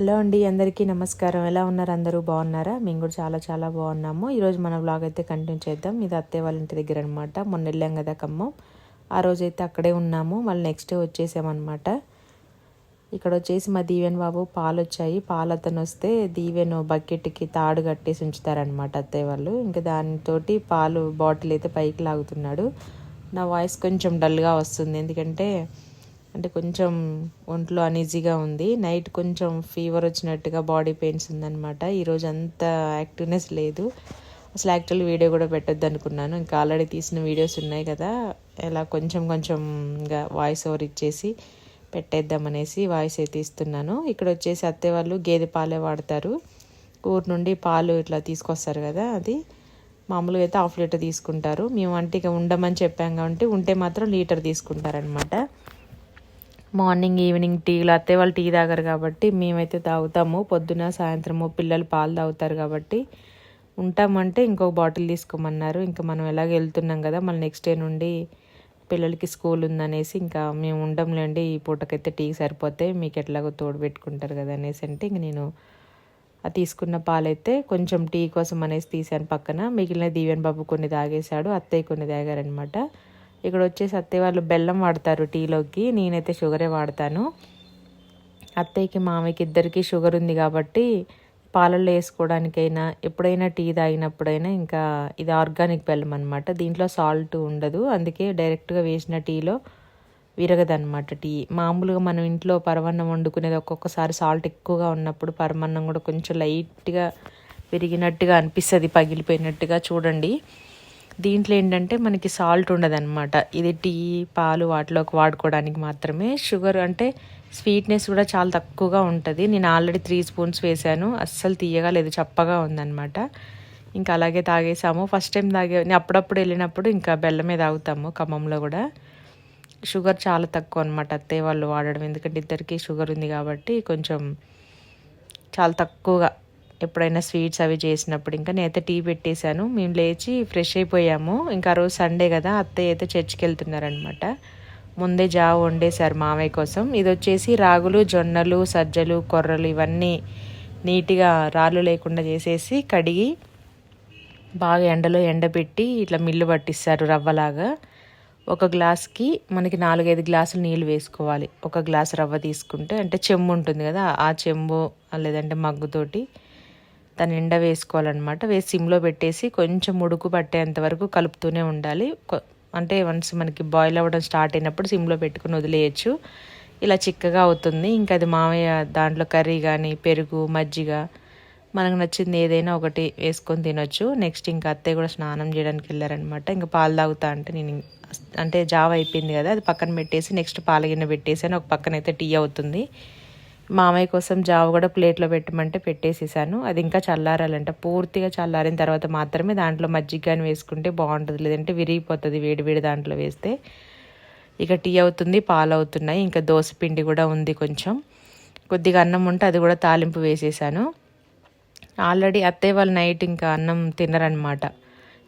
Hello అండి అందరికీ నమస్కారం. ఎలా ఉన్నారు అందరూ? బాగున్నారా? మేము కూడా చాలా చాలా బాగున్నాము. ఈరోజు మన బ్లాగ్ అయితే కంటిన్యూ చేద్దాం. ఇది అత్తయ్య వాళ్ళ ఇంటి దగ్గర అనమాట మొన్న వెళ్ళాం కదా ఖమ్మం. ఆ రోజు అయితే అక్కడే ఉన్నాము. మళ్ళీ నెక్స్ట్ డే వచ్చేసామన్నమాట. ఇక్కడ వచ్చేసి మా దీవెన్ బాబు పాలు వచ్చాయి పాలు అతను వస్తే దీవెన్ బకెట్కి తాడు కట్టేసి ఉంచుతారనమాట అత్తయ్య వాళ్ళు. ఇంకా దానితోటి పాలు బాటిల్ అయితే పైకి లాగుతున్నాడు. నా వాయిస్ కొంచెం డల్గా వస్తుంది. ఎందుకంటే అంటే కొంచెం ఒంట్లో అనీజీగా ఉంది. నైట్ కొంచెం ఫీవర్ వచ్చినట్టుగా బాడీ పెయిన్స్ ఉందన్నమాట. ఈరోజు అంత యాక్టివ్నెస్ లేదు. అసలు యాక్చువల్ వీడియో కూడా పెట్టొద్దు అనుకున్నాను. ఇంకా ఆల్రెడీ తీసిన వీడియోస్ ఉన్నాయి కదా. ఇలా కొంచెం కొంచెంగా వాయిస్ ఓవర్ ఇచ్చేసి పెట్టేద్దామనేసి వాయిస్ అయితే ఇస్తున్నాను ఇక్కడ వచ్చేసి అత్తే వాళ్ళు గేదె పాలే వాడతారు. ఊరు నుండి పాలు ఇట్లా తీసుకొస్తారు కదా అది. మామూలుగా అయితే హాఫ్ లీటర్ తీసుకుంటారు. మేము అంటే ఇక ఉండమని చెప్పాం కాబట్టి ఉంటే మాత్రం లీటర్ తీసుకుంటారనమాట మార్నింగ్ ఈవినింగ్ టీలు అత్తే వాళ్ళు టీ తాగరు కాబట్టి మేమైతే తాగుతాము. పొద్దున సాయంత్రము పిల్లలు పాలు తాగుతారు కాబట్టి ఉంటామంటే ఇంకొక బాటిల్ తీసుకోమన్నారు. ఇంకా మనం ఎలాగ వెళ్తున్నాం కదా మళ్ళీ నెక్స్ట్ డే నుండి పిల్లలకి స్కూల్ ఉందనేసి ఇంకా మేము ఉండంలేండి ఈ పూటకైతే టీ సరిపోతే మీకు ఎట్లాగో తోడు పెట్టుకుంటారు కదా అనేసి అంటే ఇంక నేను ఆ తీసుకున్న పాలైతే కొంచెం టీ కోసం అనేసి తీసాను పక్కన. మిగిలిన దీవెన్ బాబు కొన్ని తాగేశాడు అత్తయ్య కొన్ని తాగారనమాట ఇక్కడ వచ్చేసి అత్తయ్య వాళ్ళు బెల్లం వాడతారు టీలోకి నేనైతే షుగరే వాడతాను. అత్తయ్యకి మామయ్యకి ఇద్దరికి షుగర్ ఉంది కాబట్టి పాలల్లో వేసుకోవడానికైనా ఎప్పుడైనా టీ తాగినప్పుడైనా ఇంకా ఇది ఆర్గానిక్ బెల్లం అనమాట దీంట్లో సాల్ట్ ఉండదు అందుకే డైరెక్ట్గా వేసిన టీలో విరగదనమాట టీ. మామూలుగా మనం ఇంట్లో పరమన్నం వండుకునేది ఒక్కొక్కసారి సాల్ట్ ఎక్కువగా ఉన్నప్పుడు పరమన్నం కూడా కొంచెం లైట్గా విరిగినట్టుగా అనిపిస్తుంది పగిలిపోయినట్టుగా చూడండి. దీంట్లో ఏంటంటే మనకి సాల్ట్ ఉండదన్నమాట. ఇది టీ పాలు వాటిలోకి వాడుకోవడానికి మాత్రమే. షుగర్ అంటే స్వీట్నెస్ కూడా చాలా తక్కువగా ఉంటుంది. నేను ఆల్రెడీ త్రీ స్పూన్స్ వేసాను. అస్సలు తీయగా లేదు చప్పగా ఉందన్నమాట. ఇంకా అలాగే తాగేసాము. ఫస్ట్ టైం తాగే నేను అప్పుడప్పుడు వెళ్ళినప్పుడు ఇంకా బెల్లమే తాగుతాము ఖమ్మంలో కూడా. షుగర్ చాలా తక్కువ అనమాట అత్తయ్య వాళ్ళు వాడడం. ఎందుకంటే ఇద్దరికి షుగర్ ఉంది కాబట్టి కొంచెం చాలా తక్కువగా ఎప్పుడైనా స్వీట్స్ అవి చేసినప్పుడు ఇంకా నేనైతే టీ పెట్టేశాను. మేము లేచి ఫ్రెష్ అయిపోయాము. ఇంకా రోజు సండే కదా అత్తయ్య అయితే చర్చికి వెళ్తున్నారనమాట ముందే జావ వండేశారు మామయ్య కోసం. ఇది వచ్చేసి రాగులు జొన్నలు సజ్జలు కొర్రలు ఇవన్నీ నీట్గా రాళ్ళు లేకుండా చేసేసి కడిగి బాగా ఎండలో ఎండబెట్టి ఇట్లా మిల్లు పట్టిస్తారు రవ్వలాగా. ఒక గ్లాస్కి మనకి నాలుగైదు గ్లాసులు నీళ్ళు వేసుకోవాలి. ఒక గ్లాస్ రవ్వ తీసుకుంటే అంటే చెంబు ఉంటుంది కదా ఆ చెంబు లేదంటే మగ్గుతోటి దాని ఎండ వేసుకోవాలన్నమాట. వేసి సిమ్లో పెట్టేసి కొంచెం ఉడుకు పట్టేంత వరకు కలుపుతూనే ఉండాలి. అంటే వన్స్ మనకి బాయిల్ అవ్వడం స్టార్ట్ అయినప్పుడు సిమ్లో పెట్టుకుని వదిలేయచ్చు. ఇలా చిక్కగా అవుతుంది. ఇంకా అది మామయ్య దాంట్లో కర్రీ కానీ పెరుగు మజ్జిగ మనకు నచ్చింది ఏదైనా ఒకటి వేసుకొని తినొచ్చు. నెక్స్ట్ ఇంకా అత్తయ్య కూడా స్నానం చేయడానికి వెళ్ళారనమాట ఇంకా పాలు తాగుతా అంటే నేను అంటే జావ అయిపోయింది కదా అది పక్కన పెట్టేసి నెక్స్ట్ పాలగిన్నె పెట్టేసాను ఒక పక్కన అయితే టీ అవుతుంది. మామయ్య కోసం జావ కూడా ప్లేట్లో పెట్టమంటే పెట్టేసేసాను. అది ఇంకా చల్లారాలంట. పూర్తిగా చల్లారిన తర్వాత మాత్రమే దాంట్లో మజ్జిగ కానీ వేసుకుంటే బాగుంటుంది. లేదంటే విరిగిపోతుంది వేడి వేడి దాంట్లో వేస్తే. ఇక టీ అవుతుంది పాలు అవుతున్నాయి. ఇంకా దోశ పిండి కూడా ఉంది కొంచెం. కొద్దిగా అన్నం ఉంటే అది కూడా తాలింపు వేసేసాను. ఆల్రెడీ అత్తయ్య వాళ్ళు నైట్ ఇంకా అన్నం తినరనమాట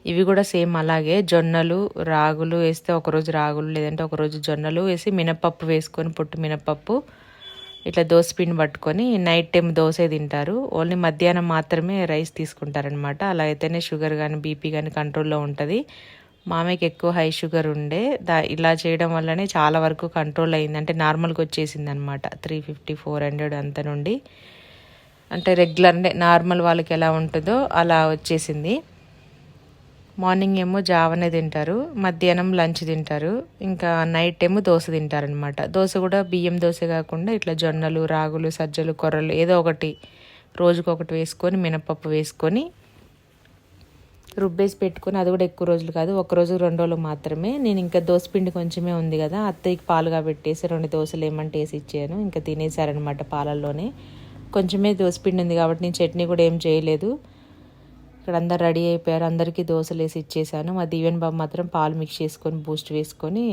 ఇవి కూడా సేమ్ అలాగే. జొన్నలు రాగులు వేస్తే ఒకరోజు రాగులు లేదంటే ఒకరోజు జొన్నలు వేసి మినపప్పు వేసుకొని పొట్టు మినపప్పు ఇట్లా దోశ పిండి పట్టుకొని నైట్ టైం దోశ తింటారు. ఓన్లీ మధ్యాహ్నం మాత్రమే రైస్ తీసుకుంటారనమాట అలా అయితేనే షుగర్ కానీ బీపీ కానీ కంట్రోల్లో ఉంటుంది. మామయ్యకి ఎక్కువ హై షుగర్ ఉండే. దా ఇలా చేయడం వల్లనే చాలా వరకు కంట్రోల్ అయింది. అంటే నార్మల్గా వచ్చేసింది అనమాట త్రీ ఫిఫ్టీ ఫోర్ హండ్రెడ్ అంత నుండి. అంటే రెగ్యులర్ అంటే నార్మల్ వాళ్ళకి ఎలా ఉంటుందో అలా వచ్చేసింది. మార్నింగ్ ఏమో జావనే తింటారు మధ్యాహ్నం లంచ్ తింటారు ఇంకా నైట్ ఏమో దోశ తింటారనమాట దోశ కూడా బియ్యం దోశ కాకుండా ఇట్లా జొన్నలు రాగులు సజ్జలు కొర్రలు ఏదో ఒకటి రోజుకొకటి వేసుకొని మినపప్పు వేసుకొని రుబ్బేసి పెట్టుకొని అది కూడా ఎక్కువ రోజులు కాదు ఒక రోజు రెండు రోజులు మాత్రమే. నేను ఇంకా దోశ పిండి కొంచెమే ఉంది కదా అత్తయ్యకి పాలుగా పెట్టేసి రెండు దోశలు ఏమంటే వేసి ఇచ్చాను. ఇంకా తినేసారనమాట పాలల్లోనే. కొంచెమే దోశ పిండి ఉంది కాబట్టి నేను చట్నీ కూడా ఏం చేయలేదు. ఇక్కడ అందరు రెడీ అయిపోయారు. అందరికీ దోశలు వేసి ఇచ్చేసాను. మా దీవెన్ బాబు మాత్రం పాలు మిక్స్ చేసుకొని బూస్ట్ వేసుకొని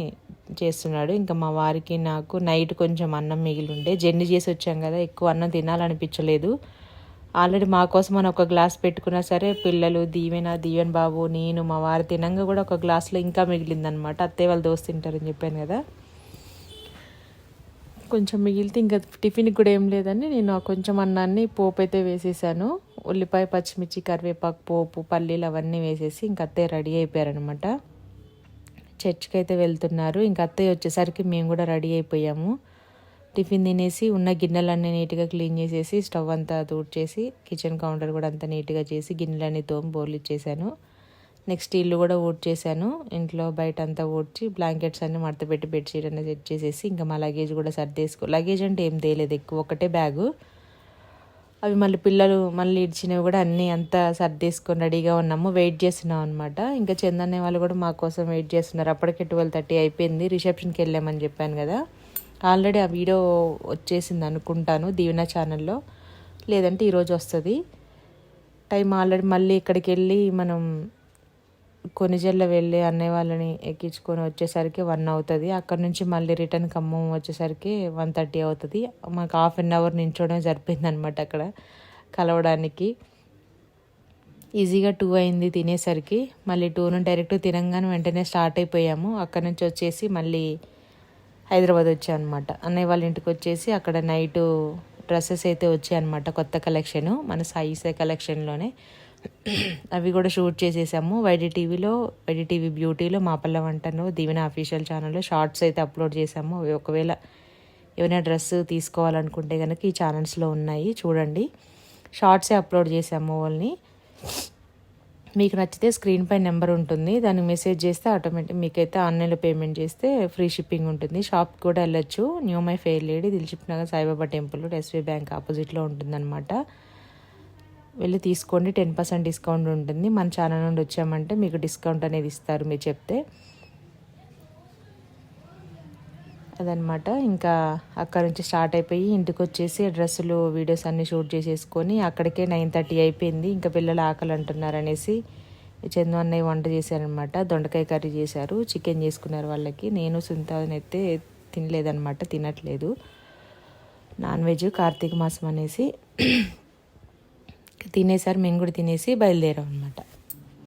చేస్తున్నాడు. ఇంకా మా వారికి నాకు నైట్ కొంచెం అన్నం మిగిలి ఉండే జర్నీ చేసి వచ్చాం కదా ఎక్కువ అన్నం తినాలనిపించలేదు. ఆల్రెడీ మా కోసం మనం ఒక గ్లాస్ పెట్టుకున్నా సరే పిల్లలు దీవెన దీవెన్ బాబు నేను మా వారి తినంగా కూడా ఒక గ్లాస్లో ఇంకా మిగిలిందనమాట అత్తయ్య వాళ్ళు దోశ తింటారని చెప్పాను కదా. కొంచెం మిగిలితే ఇంకా టిఫిన్కి కూడా ఏం లేదని నేను కొంచెం అన్నాన్ని పోపు అయితే వేసేసాను. ఉల్లిపాయ పచ్చిమిర్చి కరివేపాకు పోపు పల్లీలు అవన్నీ వేసేసి ఇంక అత్తయ్య రెడీ అయిపోయారనమాట చర్చ్కి అయితే వెళ్తున్నారు. ఇంక అత్తయ్య వచ్చేసరికి మేము కూడా రెడీ అయిపోయాము. టిఫిన్ తినేసి ఉన్న గిన్నెలన్నీ నీట్గా క్లీన్ చేసేసి స్టవ్ అంతా తూడ్చేసి కిచెన్ కౌంటర్ కూడా అంతా నీట్గా చేసి గిన్నెలన్నీ తోమి బోర్లు ఇచ్చేసాను. నెక్స్ట్ ఇల్లు కూడా ఊడ్చేసాను ఇంట్లో బయట అంతా ఊడ్చి బ్లాంకెట్స్ అన్నీ మడత పెట్టి బెడ్షీట్ అన్నీ సెట్ చేసేసి ఇంకా మా లగేజ్ కూడా సర్దేసుకో లగేజ్ అంటే ఏం తేలేదు ఎక్కువ ఒకటే బ్యాగు అవి మళ్ళీ పిల్లలు మళ్ళీ ఇడిచినవి కూడా అన్నీ అంతా సర్దేసుకొని రెడీగా ఉన్నాము వెయిట్ చేస్తున్నాం అనమాట ఇంకా చందనే వాళ్ళు కూడా మా కోసం వెయిట్ చేస్తున్నారు. అప్పటికే ట్వెల్వ్ థర్టీ అయిపోయింది రిసెప్షన్కి వెళ్ళామని చెప్పాను కదా. ఆల్రెడీ ఆ వీడియో వచ్చేసింది అనుకుంటాను దీవెన ఛానల్లో లేదంటే ఈరోజు వస్తుంది. టైం ఆల్రెడీ మళ్ళీ ఇక్కడికి వెళ్ళి మనం కొనిజల్ల వెళ్ళి అన్నయ్య వాళ్ళని ఎక్కించుకొని వచ్చేసరికి వన్ అవుతుంది. అక్కడ నుంచి మళ్ళీ రిటర్న్ ఖమ్మం వచ్చేసరికి వన్ థర్టీ అవుతుంది. మాకు హాఫ్ అన్ అవర్ నించోవడం జరిపింది అనమాట అక్కడ కలవడానికి. ఈజీగా టూ అయింది తినేసరికి. మళ్ళీ టూ నుండి డైరెక్ట్ తినంగానే వెంటనే స్టార్ట్ అయిపోయాము. అక్కడ నుంచి వచ్చేసి మళ్ళీ హైదరాబాద్ వచ్చాయన్నమాట అన్నయ్య వాళ్ళ ఇంటికి వచ్చేసి అక్కడ నైటు డ్రెస్సెస్ అయితే వచ్చాయన్నమాట కొత్త కలెక్షను మన సాయిసే కలెక్షన్లోనే అవి కూడా షూట్ చేసేసాము. వైడి టీవీలో వైడి టీవీ బ్యూటీలో మా పల్ల వంటను దీవెన అఫీషియల్ ఛానల్లో షార్ట్స్ అయితే అప్లోడ్ చేసాము. అవి ఒకవేళ ఏమైనా డ్రెస్ తీసుకోవాలనుకుంటే కనుక ఈ ఛానల్స్లో ఉన్నాయి. చూడండి. షార్ట్సే అప్లోడ్ చేసాము వాళ్ళని మీకు నచ్చితే స్క్రీన్ పై నెంబర్ ఉంటుంది. దానికి మెసేజ్ చేస్తే ఆటోమేటిక్ మీకైతే ఆన్లైన్లో పేమెంట్ చేస్తే ఫ్రీ షిప్పింగ్ ఉంటుంది. షాప్ కూడా వెళ్ళొచ్చు. New my fair lady Dilsukh Nagar Saibaba temple SV bank ఆపోజిట్లో ఉంటుందన్నమాట. వెళ్ళి తీసుకోండి. టెన్ పర్సెంట్ డిస్కౌంట్ ఉంటుంది. మన ఛానల్ నుండి వచ్చామంటే మీకు డిస్కౌంట్ అనేది ఇస్తారు మీరు చెప్తే. అదనమాట ఇంకా అక్కడ నుంచి స్టార్ట్ అయిపోయి ఇంటికి వచ్చేసి డ్రెస్సులు వీడియోస్ అన్నీ షూట్ చేసేసుకొని అక్కడికే నైన్ థర్టీ అయిపోయింది. ఇంకా పిల్లలు ఆకలి అంటున్నారు అనేసి చందు అన్నయ్య వంట చేశారనమాట దొండకాయ కర్రీ చేశారు. చికెన్ చేసుకున్నారు వాళ్ళకి. నేను సుంతానైతే తినలేదనమాట తినట్లేదు. నాన్ వెజ్ కార్తీక మాసం అనేసి తినేసారి మేము కూడా తినేసి బయలుదేరాం అనమాట